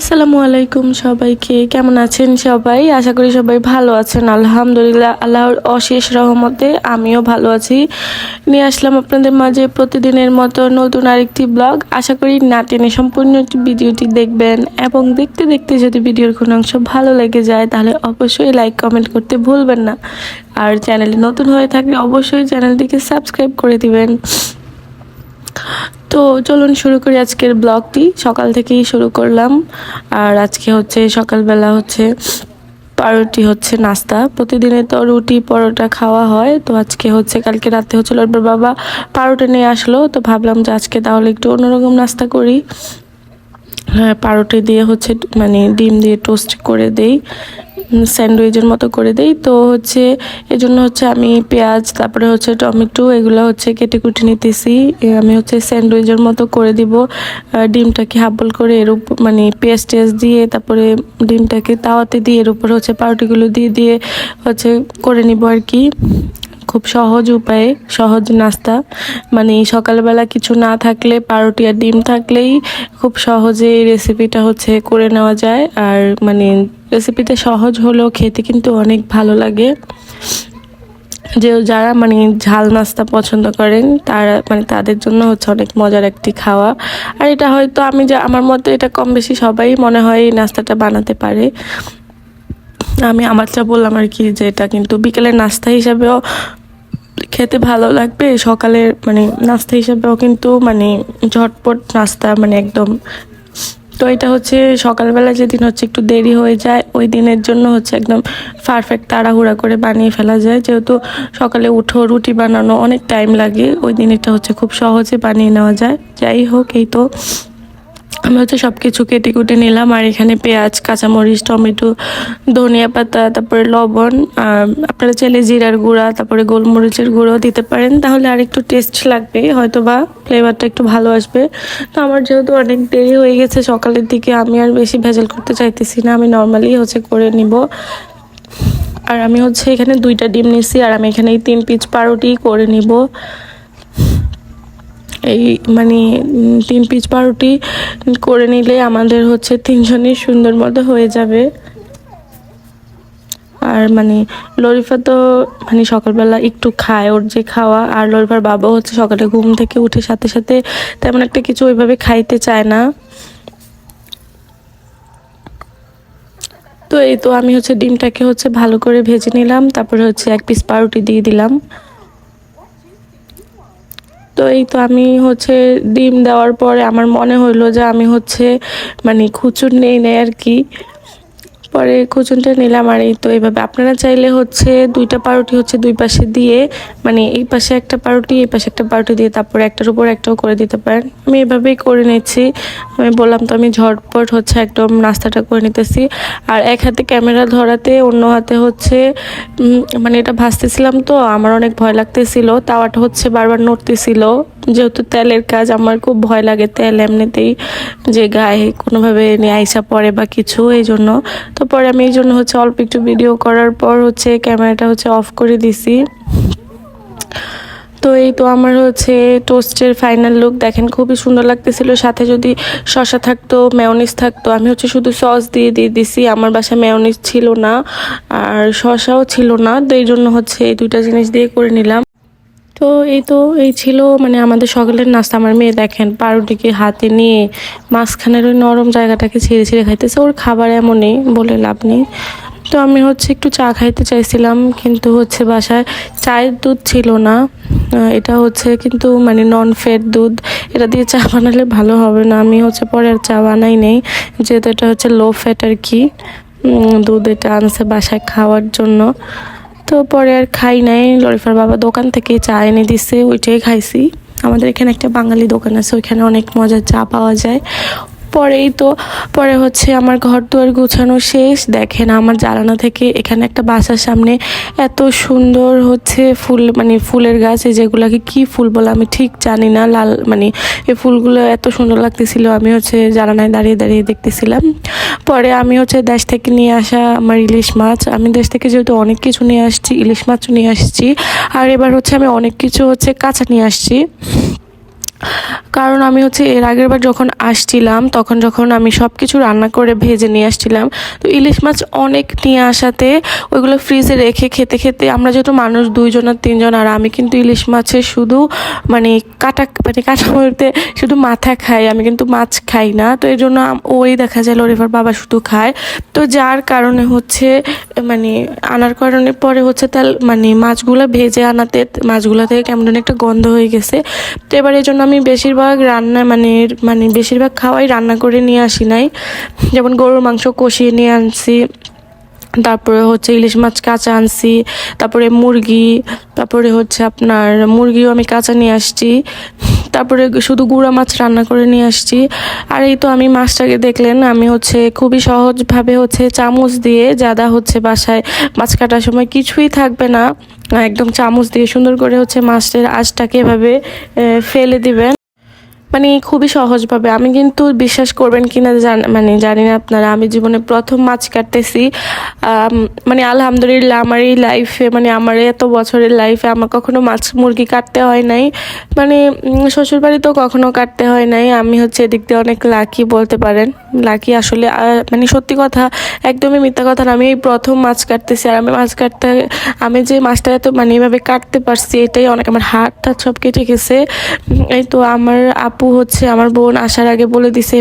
আসসালামু আলাইকুম সবাইকে। কেমন আছেন সবাই? আশা করি সবাই ভালো আছেন। আলহামদুলিল্লাহ, আল্লাহর অশেষ রহমতে আমিও ভালো আছি। নিয়ে আসলাম আপনাদের মাঝে প্রতিদিনের মতো নতুন আরেকটি ব্লগ। আশা করি না টেনে সম্পূর্ণ ভিডিওটি দেখবেন এবং দেখতে দেখতে যদি ভিডিওর কোনো অংশ ভালো লেগে যায়, তাহলে অবশ্যই লাইক, কমেন্ট করতে ভুলবেন না। আর চ্যানেলে নতুন হয়ে থাকলে অবশ্যই চ্যানেলটিকে সাবস্ক্রাইব করে দিবেন। তো চলুন শুরু করি আজকের ব্লগটি। সকাল থেকেই শুরু করলাম। আর আজকে হচ্ছে সকালবেলা হচ্ছে পাউরুটি হচ্ছে নাস্তা। প্রতিদিনে তো রুটি, পরোটা খাওয়া হয়। তো আজকে হচ্ছে, কালকে রাতে হচ্ছিল ওর বাবা পাউরুটি নিয়ে আসলো। তো ভাবলাম যে আজকে তাহলে একটু অন্যরকম নাস্তা করি। হ্যাঁ পাউরুটি দিয়ে হচ্ছে মানে ডিম দিয়ে টোস্ট করে দেই। স্যান্ডউইচের মতো করে দেই। তো হচ্ছে, এজন্য হচ্ছে আমি পেঁয়াজ, তারপরে হচ্ছে টমেটো, এগুলো হচ্ছে কেটে কুটে নিতেছি। আমি হচ্ছে স্যান্ডউইচের মতো করে দিব। ডিমটাকে হাবল করে এর উপর মানে পেঁয়াজ টেয়াজ দিয়ে, তারপরে ডিমটাকে তাওয়াতে দিয়ে, এর উপর হচ্ছে পাউরুটিগুলো দিয়ে দিয়ে হচ্ছে করে নিব আর কি। খুব সহজ উপায়ে, সহজ নাস্তা। মানে সকালবেলা কিছু না থাকলে, পাউরুটি আর ডিম থাকলেই খুব সহজে এই রেসিপিটা হচ্ছে করে নেওয়া যায়। আর মানে রেসিপিটা সহজ হলেও খেতে কিন্তু অনেক ভালো লাগে। যে যারা মানে ঝাল নাস্তা পছন্দ করেন, তারা মানে তাদের জন্য হচ্ছে অনেক মজার একটি খাওয়া। আর এটা হয়তো আমি যা, আমার মতে এটা কম বেশি সবাই মনে হয় এই নাস্তাটা বানাতে পারে। আমি আমারটা বললাম আর কি যে এটা কিন্তু বিকেলের নাস্তা হিসাবেও খেতে ভালো লাগবে, সকালের মানে নাস্তা হিসাবেও কিন্তু মানে ঝটপট নাস্তা মানে একদম তো এটা হচ্ছে সকালবেলা যেদিন হচ্ছে একটু দেরি হয়ে যায়, ওই দিনের জন্য হচ্ছে একদম পারফেক্ট তাড়াহুড়া করে বানিয়ে ফেলা যায়। যেহেতু সকালে উঠো, রুটি বানানো অনেক টাইম লাগে, ওই দিন এটা হচ্ছে খুব সহজে বানিয়ে নেওয়া যায়। যাই হোক, এই তো। আমি হচ্ছে সব কিছু কেটে কুটে নিলাম, আর এখানে পেঁয়াজ, কাঁচামরিচ, টমেটো, ধনিয়া পাতা, তারপরে লবণ আপনারা চাইলে জিরার গুঁড়া, তারপরে গোলমরিচের গুঁড়ো দিতে পারেন। তাহলে আর একটু টেস্ট লাগবে হয়তো বা ফ্লেভারটা একটু ভালো আসবে। তো আমার যেহেতু অনেক দেরি হয়ে গেছে সকালের দিকে, আমি আর বেশি ভেজাল করতে চাইতেছি না, আমি নর্মালি হচ্ছে করে নিব। আর আমি হচ্ছে এখানে দুইটা ডিম নিছি, আর আমি এখানে এই তিন পিস পাউরুটি করে নিব। এই মানে তিন পিস পাউরুটি করে নিলে আমাদের হচ্ছে তিনজনই সুন্দর মতো হয়ে যাবে। আর মানে লরিফা তো মানে সকালবেলা একটু খায় ওর যে খাওয়া, আর লরিফার বাবা হচ্ছে সকালে ঘুম থেকে উঠে সাথে সাথে তেমন একটা কিছু ওইভাবে খাইতে চায় না। তো এই তো আমি হচ্ছে ডিমটাকে হচ্ছে ভালো করে ভেজে নিলাম, তারপরে হচ্ছে এক পিস পাউরুটি দিয়ে দিলাম। তো এই তো আমি হচ্ছে ডিম দেওয়ার পরে আমার মনে হইল যে আমি হচ্ছে মানে খুচুর নেই নেই আর কি। পরে খুচুনটা নিলাম আর এই তো এইভাবে আপনারা চাইলে হচ্ছে দুইটা পাউরুটি হচ্ছে দুই পাশে দিয়ে মানে এই পাশে একটা পাউরুটি, এই পাশে একটা পাউরুটি দিয়ে তারপরে একটার উপর একটাও করে দিতে পারেন। আমি এভাবেই করে নিচ্ছি। আমি বললাম তো আমি ঝটপট হচ্ছে একদম নাস্তাটা করে নিতেছি। আর এক হাতে ক্যামেরা ধরাতে, অন্য হাতে হচ্ছে মানে এটা ভাসতেছিলাম তো, আমার অনেক ভয় লাগতেছিল। তাওয়াটা হচ্ছে বারবার নড়তেছিল। যেহেতু তেলের কাজ, আমার খুব ভয় লাগে তেল এমনিতেই যে গায়ে কোনোভাবে নিয়ে আইসা পড়ে বা কিছু, এই জন্য। তো পরে আমি এই জন্য হচ্ছে অল্প একটু ভিডিও করার পর হচ্ছে ক্যামেরাটা হচ্ছে অফ করে দিছি। তো এই তো আমার হচ্ছে টোস্টের ফাইনাল লুক দেখেন খুবই সুন্দর লাগতেছিল। সাথে যদি শশা থাকতো মেয়নিস থাকতো, আমি হচ্ছে শুধু সস দিয়ে দিয়ে দিছি। আমার বাসায় মেয়নিস ছিল না, আর শশাও ছিল না। তো এই জন্য হচ্ছে এই দুইটা জিনিস দিয়ে করে নিলাম। তো এই তো, এই ছিল মানে আমাদের সকালের নাস্তা। আমার মেয়ে দেখেন পাউরুটিকে হাতে নিয়ে মাঝখানের ওই নরম জায়গাটাকে ছিঁড়ে ছিঁড়ে খাইতেছে, ওর খাবার এমনই, বলে লাভ নেই। তো আমি হচ্ছে একটু চা খাইতে চাইছিলাম, কিন্তু হচ্ছে বাসায় চায়ের দুধ ছিল না। এটা হচ্ছে কিন্তু মানে নন ফেট দুধ, এটা দিয়ে চা বানালে ভালো হবে না। আমি হচ্ছে পরে আর চা বানাই নেই, যেহেতু এটা হচ্ছে লো ফ্যাট আর কি। দুধ এটা আনছে বাসায় খাওয়ার জন্য। তো পরে আর খাই নাই। লরিফার বাবা দোকান থেকে চা এনে দিছে, ওইটাই খাইছি। আমাদের এখানে একটা বাঙালি দোকান আছে, ওইখানে অনেক মজার চা পাওয়া যায়। পরেই তো, পরে হচ্ছে আমার ঘর দুয়ার গুছানো শেষ। দেখেন আমার জ্বালানো থেকে এখানে একটা বাসার সামনে এত সুন্দর হচ্ছে ফুল মানে ফুলের গাছ, এই যেগুলোকে কি ফুল বলে আমি ঠিক জানি না। লাল মানে এই ফুলগুলো এত সুন্দর লাগতেছিল, আমি হচ্ছে জ্বালানায় দাঁড়িয়ে দাঁড়িয়ে দেখতেছিলাম। পরে আমি হচ্ছে দেশ থেকে নিয়ে আসা আমার ইলিশ মাছ। আমি দেশ থেকে যেহেতু অনেক কিছু নিয়ে আসছি, ইলিশ মাছও নিয়ে আসছি। আর এবার হচ্ছে আমি অনেক কিছু হচ্ছে কাঁচা নিয়ে আসছি। কারণ আমি হচ্ছে এর আগের বার যখন আসছিলাম, তখন যখন আমি সব কিছু রান্না করে ভেজে নিয়ে আসছিলাম, তো ইলিশ মাছ অনেক নিয়ে আসাতে ওইগুলো ফ্রিজে রেখে খেতে খেতে আমরা যেহেতু মানুষ দুইজন আর তিনজন, আর আমি কিন্তু ইলিশ মাছের শুধু মানে কাটা মানে কাটা বলতে শুধু মাথা খাই, আমি কিন্তু মাছ খাই না। তো এই জন্য ওই দেখা যায় লরিফার বাবা শুধু খায়। তো যার কারণে হচ্ছে মানে আনার কারণে পরে হচ্ছে তার মানে মাছগুলো ভেজে আনাতে, মাছগুলো থেকে কেমন একটা গন্ধ হয়ে গেছে। তো এবার এই জন্য আমি বেশিরভাগ রান্না মানে মানে বেশিরভাগ খাওয়াই রান্না করে নিয়ে আসি নাই। যেমন গরুর মাংস কষিয়ে নিয়ে আনছি, তারপরে হচ্ছে ইলিশ মাছ কাঁচা আনছি, তারপরে মুরগি, তারপরে হচ্ছে আপনার মুরগিও আমি কাঁচা নিয়ে আসছি, তারপরে শুধু গুঁড়া মাছ রান্না করে নিয়ে আসছি। আর এই তো আমি মাছটাকে দেখলেন, আমি হচ্ছে খুবই সহজভাবে হচ্ছে চামচ দিয়ে যাদা হচ্ছে বাসায় মাছ কাটার সময় কিছুই থাকবে না, একদম চামচ দিয়ে সুন্দর করে হচ্ছে মাছটার আঁচটাকে এভাবে ফেলে দিবেন। মানে খুবই সহজভাবে। আমি কিন্তু বিশ্বাস করবেন কিনা জান মানে জানি না আপনারা, আমি জীবনে প্রথম মাছ কাটতেছি। মানে আলহামদুলিল্লাহ আমার এই লাইফে মানে আমার এত বছরের লাইফে আমার কখনো মাছ মুরগি কাটতে হয় নাই। মানে শ্বশুরবাড়িতেও কখনো কাটতে হয় নাই। আমি হচ্ছে এদিক দিয়ে অনেক লাকি বলতে পারেন। লাকি আসলে মানে সত্যি কথা, একদমই মিথ্যা কথা না। আমি এই প্রথম মাছ কাটতেছি। আর আমি মাছ কাটতে, আমি যে মাছটা এত মানে এভাবে কাটতে পারছি, এটাই অনেক, আমার হাত টাত সব কেটে গেছে এই তো আমার আপু হচ্ছে আমার বোন আসার আগে বলে দিছে,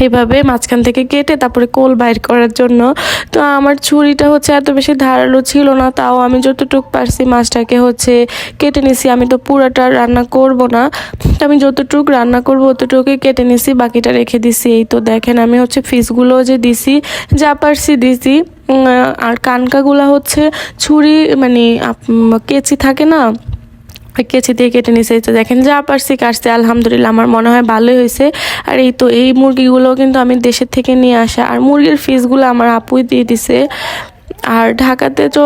এভাবে মাঝখান থেকে কেটে তারপরে কোল বাইর করার জন্য। তো আমার ছুরিটা হচ্ছে এত বেশি ধারালো ছিল না, তাও আমি যতটুক পারছি মাছটাকে হচ্ছে কেটে নিছি। আমি তো পুরাটা রান্না করব না, তো আমি যতটুক রান্না করব অতটুকুই কেটে নিছি, বাকিটা রেখে দিছি। এই তো দেখেন আমি হচ্ছে ফিসগুলো যে দিছি, যা পারছি দিছি। আর কানকাগুলা হচ্ছে ছুরি মানে আপ- কেচি থাকে না কেচি দিয়ে কেটে নিছে। তো দেখেন, যা পারছি কাটছে, আলহামদুলিল্লাহ, আমার মনে হয় ভালোই হয়েছে। আর এই তো এই মুরগিগুলো কিন্তু আমি দেশের থেকে নিয়ে আসা। আর মুরগির ফিসগুলো আমার আপুই দিয়ে দিছে। আর ঢাকাতে তো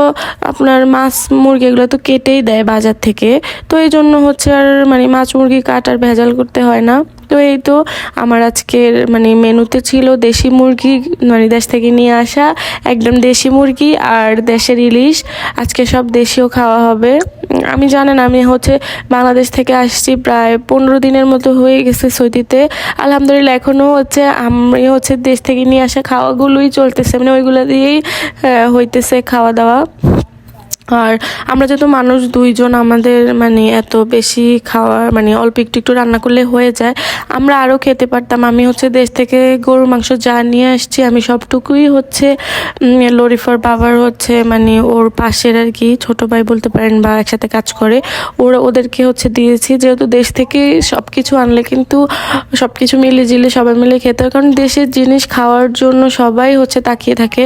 আপনার মাছ মুরগি এগুলো তো কেটেই দেয় বাজার থেকে। তো এই জন্য হচ্ছে আর মানে মাছ মুরগি কাটার ভেজাল করতে হয় না। তো এই তো আমার আজকের মানে মেনুতে ছিল দেশি মুরগি মানে দেশ থেকে নিয়ে আসা, একদম দেশি মুরগি আর দেশের ইলিশ। আজকে সব দেশীয় খাওয়া হবে। আমি জানেন, আমি হচ্ছে বাংলাদেশ থেকে আসছি প্রায় পনেরো দিনের মতো হয়ে গেছে সৌদিতে। আলহামদুলিল্লাহ এখনও হচ্ছে আমি হচ্ছে দেশ থেকে নিয়ে আসা খাওয়াগুলোই চলতেছে। মানে ওইগুলো দিয়েই হইতেছে খাওয়া দাওয়া। আর আমরা যেহেতু মানুষ দুইজন, আমাদের মানে এত বেশি খাওয়া মানে অল্প একটু একটু রান্না করলে হয়ে যায়। আমরা আরও খেতে পারতাম। আমি হচ্ছে দেশ থেকে গরুর মাংস যা নিয়ে আসছি, আমি সবটুকুই হচ্ছে লরিফার বাবার হচ্ছে মানে ওর পাশের আর কি ছোট ভাই বলতে পারেন বা একসাথে কাজ করে, ওরা ওদেরকে হচ্ছে দিয়েছি। যেহেতু দেশ থেকে সব কিছু আনলে কিন্তু সব কিছু মিলে জিলে সবাই মিলে খেতে হয়। কারণ দেশের জিনিস খাওয়ার জন্য সবাই হচ্ছে তাকিয়ে থাকে।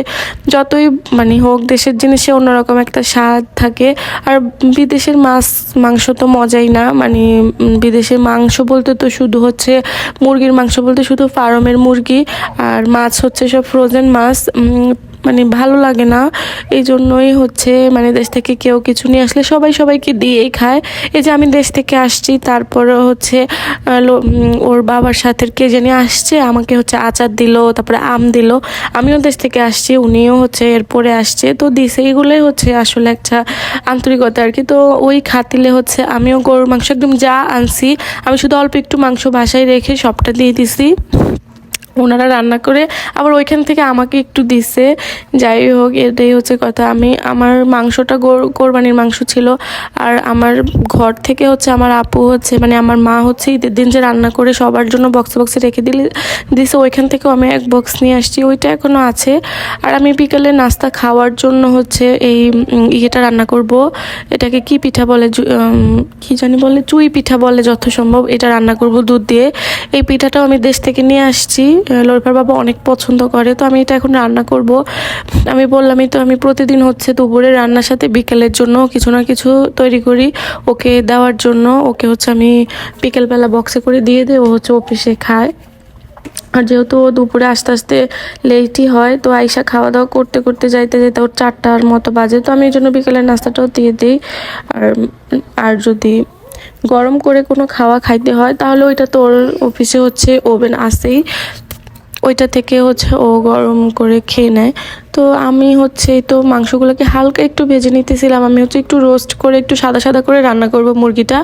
যতই মানে হোক, দেশের জিনিসে অন্যরকম একটা স্বাদ থাকে। আর বিদেশের মাছ, মাংস তো মজাই না। মানে বিদেশের মাংস বলতে তো শুধু হচ্ছে মুরগির মাংস বলতে শুধু ফার্মের মুরগি। আর মাছ হচ্ছে সব ফ্রোজেন মাছ। মানে ভালো লাগে না। এই জন্যই হচ্ছে মানে দেশ থেকে কেউ কিছু নিয়ে আসলে সবাই সবাইকে দিয়েই খায়। এই যে আমি দেশ থেকে আসছি তারপরে হচ্ছে ওর বাবার সাথে কে জানি আসছে, আমাকে হচ্ছে আচার দিল, তারপরে আম দিল। আমিও দেশ থেকে আসছি, উনিও হচ্ছে এরপরে আসছে। তো দিছে এইগুলোই হচ্ছে আসলে একটা আন্তরিকতা আর কি। তো ওই খাতিলে হচ্ছে আমিও গরুর মাংস একদম যা আনছি, আমি শুধু অল্প একটু মাংস বাসায় রেখে সবটা দিয়ে দিছি। ওনারা রান্না করে আবার ওইখান থেকে আমাকে একটু দিছে। যাই হোক, এটাই হচ্ছে কথা। আমি, আমার মাংসটা কোরবানির মাংস ছিল। আর আমার ঘর থেকে হচ্ছে আমার আপু হচ্ছে মানে আমার মা হচ্ছে ঈদের দিন যে রান্না করে সবার জন্য বক্সে বক্সে রেখে দিলে, দিছে। ওইখান থেকেও আমি এক বক্স নিয়ে আসছি। ওইটা এখনও আছে। আর আমি বিকেলে নাস্তা খাওয়ার জন্য হচ্ছে এই ইয়েটা রান্না করব। এটাকে কি পিঠা বলে? কি জানি বলে? চুই পিঠা বলে যত সম্ভব। এটা রান্না করব দুধ দিয়ে। এই পিঠাটাও আমি দেশ থেকে নিয়ে আসছি। লরিফার বাবা অনেক পছন্দ করে। তো আমি এটা এখন রান্না করব। আমি বললামই তো, আমি প্রতিদিন হচ্ছে দুপুরে রান্নার সাথে বিকেলের জন্য কিছু না কিছু তৈরি করি। ওকে দেওয়ার জন্য, ওকে হচ্ছে আমি বিকেলবেলা বক্সে করে দিয়ে দিই ও হচ্ছে অফিসে খায়। আর যেহেতু ও দুপুরে আস্তে আস্তে লেটই হয়, তো আইসা খাওয়া দাওয়া করতে করতে যাইতে যাইতে ওর চারটার মতো বাজে। তো আমি এই জন্য বিকেলের নাস্তাটাও দিয়ে দিই। আর আর যদি গরম করে কোনো খাওয়া খাইতে হয়, তাহলে ওইটা তো ওর অফিসে হচ্ছে ওভেন আসেই ওইটা থেকে হচ্ছে ও গরম করে খেয়ে নেয়। তো আমি হচ্ছে তো মাংসগুলোকে হালকা একটু ভেজে নিতেছিলাম। আমি হচ্ছে একটু রোস্ট করে একটু সাদা সাদা করে রান্না করব মুরগিটা।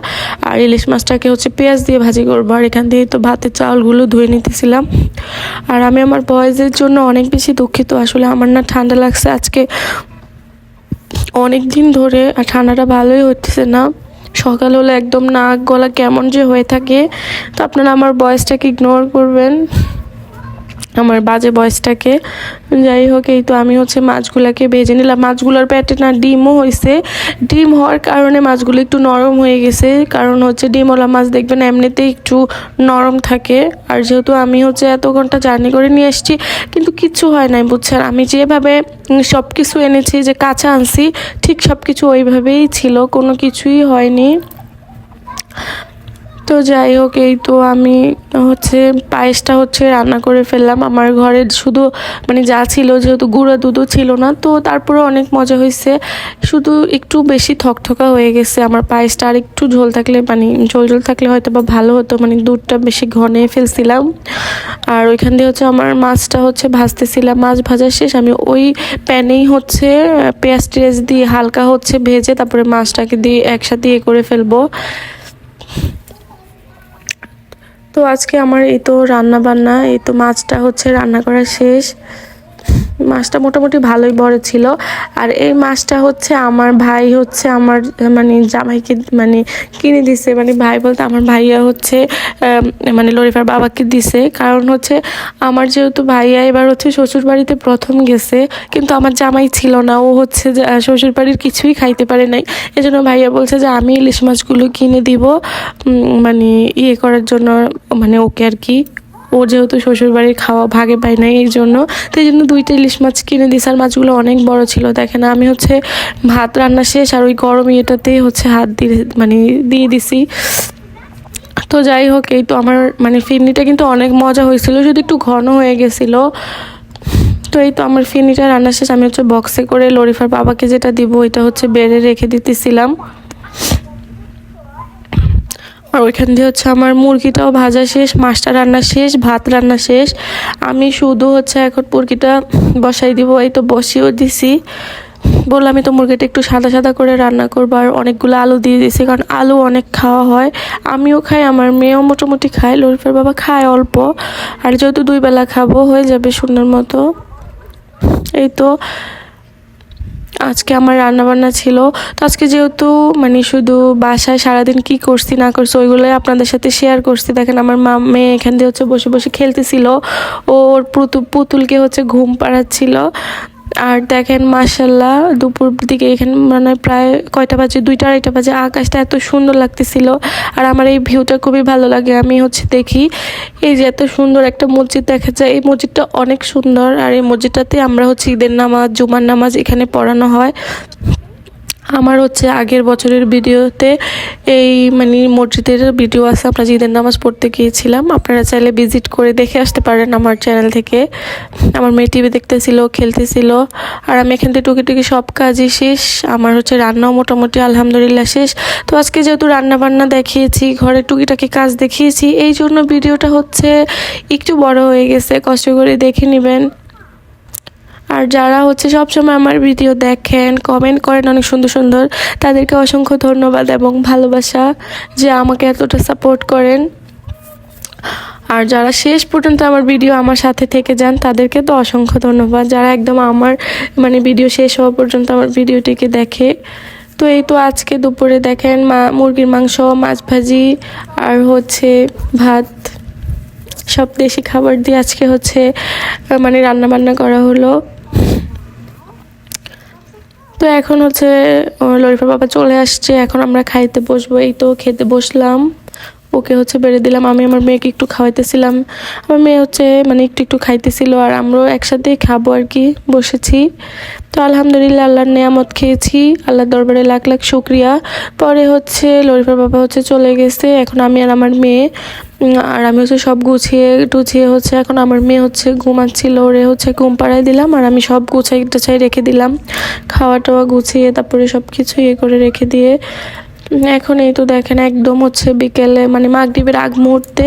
আর ইলিশ মাছটাকে হচ্ছে পেঁয়াজ দিয়ে ভাজি করব। আর এখান দিয়ে তো ভাতের চাউলগুলো ধুয়ে নিতেছিলাম। আর আমি আমার বয়েজের জন্য অনেক বেশি দুঃখিত। আসলে আমার না ঠান্ডা লাগছে আজকে। অনেক দিন ধরে আর ঠান্ডাটা ভালোই হচ্ছে না। সকাল হলে একদম নাক গলা কেমন যে হয়ে থাকে। তো আপনারা আমার বয়সটাকে ইগনোর করবেন। আমার বাজে বয়সটাকে। যাই হোক, এই তো আমি হচ্ছে মাছগুলোকে ভেজে নিলাম। মাছগুলোর পেটে না ডিমও হয়েছে ডিম হওয়ার কারণে মাছগুলো একটু নরম হয়ে গেছে। কারণ হচ্ছে ডিমওয়ালা মাছ দেখবেন এমনিতেই একটু নরম থাকে। আর যেহেতু আমি হচ্ছে এত ঘণ্টা জার্নি করে নিয়ে এসেছি, কিন্তু কিচ্ছু হয় নাই, বুঝছেন? আমি যেভাবে সব কিছু এনেছি, যে কাঁচা আনছি, ঠিক সব কিছু ওইভাবেই ছিল। কোনো কিছুই হয়নি। তো যাই হোক, এই তো আমি হচ্ছে পায়েসটা হচ্ছে রান্না করে ফেললাম। আমার ঘরে শুধু মানে যা ছিল, যেহেতু গুঁড়ো দুধও ছিল না, তো তারপরে অনেক মজা হয়েছে। শুধু একটু বেশি থকথকা হয়ে গেছে আমার পায়েসটা। আর একটু ঝোল থাকলে মানে ঝোল ঝোল থাকলে হয়তো বা ভালো হতো মানে দুধটা বেশি ঘনে ফেলছিলাম। আর ওইখান দিয়ে হচ্ছে আমার মাছটা হচ্ছে ভাজতেছিলাম। মাছ ভাজা শেষ, আমি ওই প্যানেই হচ্ছে পেঁয়াজ টেয়াজ দিয়ে হালকা হচ্ছে ভেজে তারপরে মাছটাকে দিয়ে একসাথে ইয়ে করে ফেলব। তো আজকে আমার এই তো রান্না বান্না এই তো মাছটা হচ্ছে রান্না করা শেষ। মাছটা মোটামুটি ভালোই বড় ছিল। আর এই মাছটা হচ্ছে আমার ভাই হচ্ছে আমার মানে জামাইকে মানে কিনে দিছে। মানে ভাই বলতে আমার ভাইয়া হচ্ছে মানে লরিফার বাবাকে দিছে। কারণ হচ্ছে আমার যেহেতু ভাইয়া এবার হচ্ছে শ্বশুর বাড়িতে প্রথম গেছে, কিন্তু আমার জামাই ছিল না। ও হচ্ছে শ্বশুর বাড়ির কিছুই খাইতে পারে নাই। এজন্য ভাইয়া বলছে যে, আমি ইলিশ মাছগুলো কিনে দিব মানে ইয়ে করার জন্য মানে ওকে আর কি ও যেহেতু শ্বশুরবাড়ির খাওয়া ভাগে পায় না এই জন্য, তো এই জন্য দুইটা ইলিশ মাছ কিনে দিস আর মাছগুলো অনেক বড় ছিল। দেখেন, আমি হচ্ছে ভাত রান্না শেষ আর ওই গরম ইয়েটাতেই হচ্ছে হাত দিয়ে মানে দিয়ে দিছি। তো যাই হোক, এই তো আমার মানে ফিরনিটা কিন্তু অনেক মজা হয়েছিল যদি একটু ঘন হয়ে গেছিল। তো এই তো আমার ফিরনিটা রান্না শেষ। আমি হচ্ছে বক্সে করে লরিফার বাবাকে যেটা দিব, ওইটা হচ্ছে বেড়ে রেখে দিতেছিলাম। আর ওইখান দিয়ে হচ্ছে আমার মুরগিটাও ভাজা শেষ, মাছটা রান্না শেষ, ভাত রান্না শেষ। আমি শুধু হচ্ছে এখন মুরগিটা বসাই দিব, এই তো বসিয়েও দিছি। বললাম আমি তো মুরগিটা একটু সাদা সাদা করে রান্না করব আর অনেকগুলো আলু দিয়ে দিয়েছি কারণ আলু অনেক খাওয়া হয়। আমিও খাই, আমার মেয়েও মোটামুটি খায়, লরিফের বাবা খায় অল্প। আর যেহেতু দুই বেলা খাব, হয়ে যাবে সুন্দর মতো। এই তো আজকে আমার রান্নাবান্না ছিল। তো আজকে যেহেতু মানে শুধু বাসায় সারাদিন কি করছি, না করছি ওইগুলোই আপনাদের সাথে শেয়ার করছি। দেখেন আমার মা, মেয়ে এখান দিয়ে হচ্ছে বসে বসে খেলতেছিল। ওর পুতুলকে হচ্ছে ঘুম পাড়াচ্ছিল। আর দেখেন মাসাল্লাহ দুপুর দিকে এখানে মানে প্রায় কয়টা বাজে? দুইটা, আড়াইটা বাজে। আকাশটা এত সুন্দর লাগতেছিল আর আমার এই ভিউটা খুবই ভালো লাগে। আমি হচ্ছে দেখি, এই যে এত সুন্দর একটা মসজিদ দেখা যায়। এই মসজিদটা অনেক সুন্দর আর এই মসজিদটাতে আমরা হচ্ছে ঈদের নামাজ, জুমার নামাজ এখানে পড়ানো হয়। আমার হচ্ছে আগের বছরের ভিডিওতে এই মানে মসজিদের ভিডিও আছে, আমরা ঈদের নামাজ পড়তে গিয়েছিলাম, আপনারা চাইলে ভিজিট করে দেখে আসতে পারেন আমার চ্যানেল থেকে। আমার মেয়ে টিভি দেখতেছিল, খেলতেছিল, আর আমি এখান থেকে টুকি টুকি সব কাজই শেষ, আমার হচ্ছে রান্নাও মোটামুটি আলহামদুলিল্লাহ শেষ। তো আজকে যেহেতু রান্না বান্না দেখিয়েছি, ঘরে টুকিটাকি কাজ দেখিয়েছি, এই জন্য ভিডিওটা হচ্ছে একটু বড় হয়ে গেছে, কষ্ট করে দেখে নেবেন। আর যারা হচ্ছে সবসময় আমার ভিডিও দেখেন কমেন্ট করেন অনেক সুন্দর সুন্দর, তাদেরকে অসংখ্য ধন্যবাদ এবং ভালোবাসা যে আমাকে এতটা সাপোর্ট করেন। আর যারা শেষ পর্যন্ত আমার ভিডিও আমার সাথে থেকে যান, তাদেরকে তো অসংখ্য ধন্যবাদ। যারা একদম আমার মানে ভিডিও শেষ হওয়া পর্যন্ত আমার ভিডিওটিকে দেখে। তো এই তো আজকে দুপুরে দেখেন মা, মুরগির মাংস, মাছ ভাজি আর হচ্ছে ভাত। সব দেশি খাবার দিয়ে আজকে হচ্ছে মানে রান্না বান্না করা হলো। তো এখন হচ্ছে লরিফার বাবা চলে আসছে, এখন আমরা খাইতে বসবো। এই তো খেতে বসলাম। ওকে হচ্ছে বেড়ে দিলাম। আমি আমার মেয়েকে একটু খাওয়াইতেছিলাম। আমার মেয়ে হচ্ছে মানে একটু একটু খাইতেছিল আর আমরাও একসাথেই খাব আর কি, বসেছি। তো আলহামদুলিল্লাহ আল্লাহর নেয়ামত খেয়েছি। আল্লাহর দরবারে লাখ লাখ শুক্রিয়া। পরে হচ্ছে লরিফার বাবা হচ্ছে চলে গেছে। এখন আমি আর আমার মেয়ে আর আমি হচ্ছে সব গুছিয়ে টুছিয়ে হচ্ছে এখন আমার মেয়ে হচ্ছে ঘুমাচ্ছিল। ওরে হচ্ছে ঘুম পাড়াই দিলাম আর আমি সব গুছাই টাছাই রেখে দিলাম। খাওয়া টাওয়া গুছিয়ে তারপরে সব কিছু ইয়ে করে রেখে দিয়ে এখন এই তো দেখেন একদম হচ্ছে বিকেলে মানে মাগরীবের আগ মুহূর্তে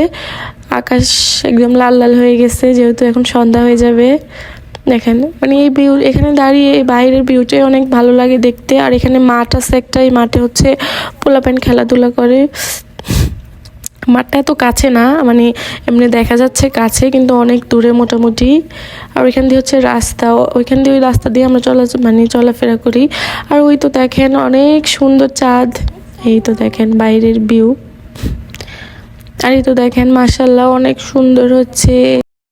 আকাশ একদম লাল লাল হয়ে গেছে, যেহেতু এখন সন্ধ্যা হয়ে যাবে। দেখেন মানে এই ভিউ এখানে দাঁড়িয়ে এই বাইরের ভিউটাই অনেক ভালো লাগে দেখতে। আর এখানে মাঠ আছে একটা এই মাঠে হচ্ছে পোলা প্যান্ট খেলাধুলা করে। মাঠটা এত কাছে না মানে এমনি দেখা যাচ্ছে কাছে, কিন্তু অনেক দূরে মোটামুটি। আর ওইখান দিয়ে হচ্ছে রাস্তা, ওইখান দিয়ে ওই রাস্তা দিয়ে আমরা চলা মানে চলাফেরা করি। আর ওই তো দেখেন অনেক সুন্দর চাঁদ। এই তো দেখেন বাইরের ভিউ আর এই তো দেখেন মাসাল্লাহ অনেক সুন্দর হচ্ছে।